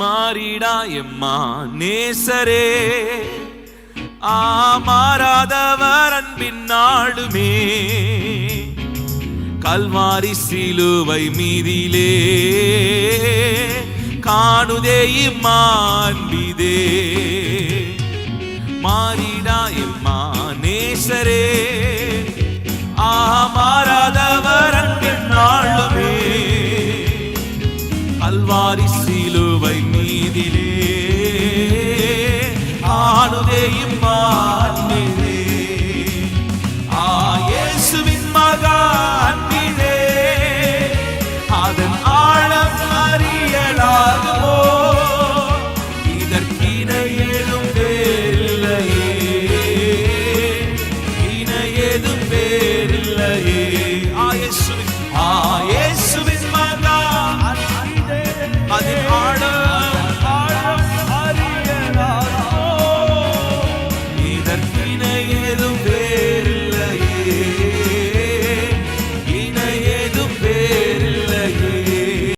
மாறிடா எம்மா நேசரே. ஆ மாறாதவர் அன்பின் நாளுமே. கல்வாரி சிலுவை மீதிலே. காணுதே இம்மான்பிதே மாறிடா எம்மா நேசரே. ஆ மாறாதவர் அன்பின் நாளுமே. கல்வாரி மீதிலே ஆணுதே இம்மான்பிலே ஆ இயேசுவின் மகா அன்பிலே அதன் ஆழம் அறியலாகுமோ? இதற்கினை ஏதும் வேறில்லையே. இணை ஏதும் ஆழம் அறியலாகுமோ இதற்கினை ஏதும்